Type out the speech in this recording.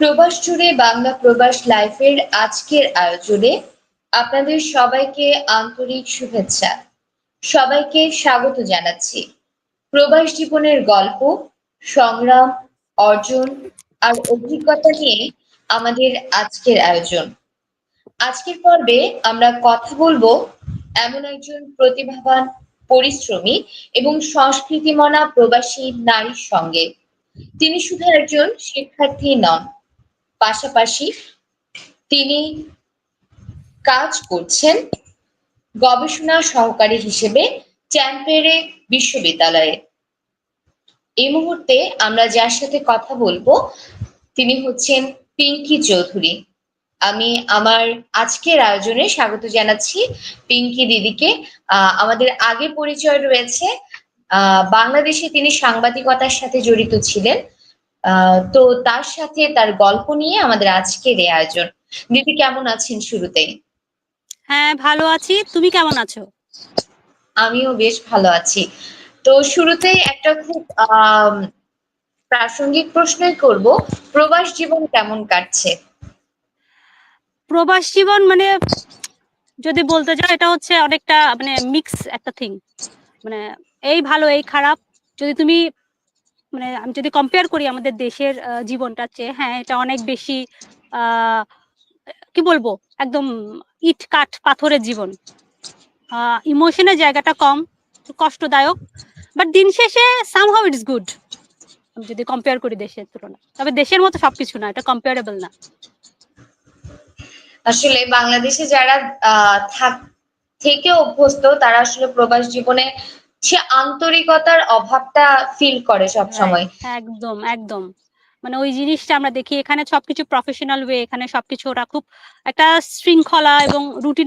প্রবাস জুড়ে বাংলা প্রবাস লাইফের আজকের আয়োজনে আপনাদের সবাইকে আন্তরিক শুভেচ্ছা। সবাইকে স্বাগত জানাচ্ছি। প্রবাস জীবনের গল্প, সংগ্রাম, অর্জন আর অভিজ্ঞতা নিয়ে আমাদের আজকের আয়োজন। আজকের পর্বে আমরা কথা বলব এমন একজন প্রতিভাবান, পরিশ্রমী এবং সংস্কৃতিমনা প্রবাসী নারীর সঙ্গে। তিনি শুধু একজন শিক্ষার্থী নন পাশাপাশি তিনি কাজ করছেন গবেষণা সহকারী হিসেবে চ্যাম্পেরে বিশ্ববিদ্যালয়ে। এই মুহূর্তে আমরা যার সাথে কথা বলব, তিনি হচ্ছেন পিঙ্কি চৌধুরী। আমি আমার আজকের আয়োজনে স্বাগত জানাচ্ছি পিঙ্কি দিদিকে। আমাদের আগে পরিচয় রয়েছে। বাংলাদেশে তিনি সাংবাদিকতার সাথে জড়িত ছিলেন। তো তার সাথে তার গল্প নিয়ে আমাদের আজকের এই আয়োজন। দিদি কেমন আছেন শুরুতেই হ্যাঁ ভালো আছি। তুমি কেমন আছো? আমিও বেশ ভালো আছি। তো শুরুতেই একটা খুব প্রাসঙ্গিক প্রশ্নই করব। প্রবাস জীবন কেমন কাটছে? প্রবাস জীবন মানে যদি বলতে যাও এটা হচ্ছে অনেকটা মানে মিক্স একটা থিং মানে এই ভালো এই খারাপ। যদি তুমি মানে আমি যদি কম্পেয়ার করি আমাদের দেশের জীবনটার চেয়ে হ্যাঁ এটা অনেক বেশি কি বলব, একদম ইট কাঠ পাথরের জীবন। ইমোশনের জায়গাটা কম, কষ্টদায়ক বাট দিন শেষে সামহাউ ইটস গুড আমি যদি কম্পেয়ার করি দেশের তুলনায়। তবে দেশের মতো সবকিছু না, এটা কম্পেয়ারেবল না। আসলে বাংলাদেশে যারা থেকে অভ্যস্ত, তারা আসলে প্রবাস জীবনে সে আন্তরিকতার অভাবটা ফিল করে সব সময়। একদম একদম। মানে ওই জিনিসটা আমরা দেখি এখানে সবকিছু প্রফেশনাল ওয়ে এখানে সবকিছু ওরা খুব একটা শৃঙ্খলা এবং রুটিনের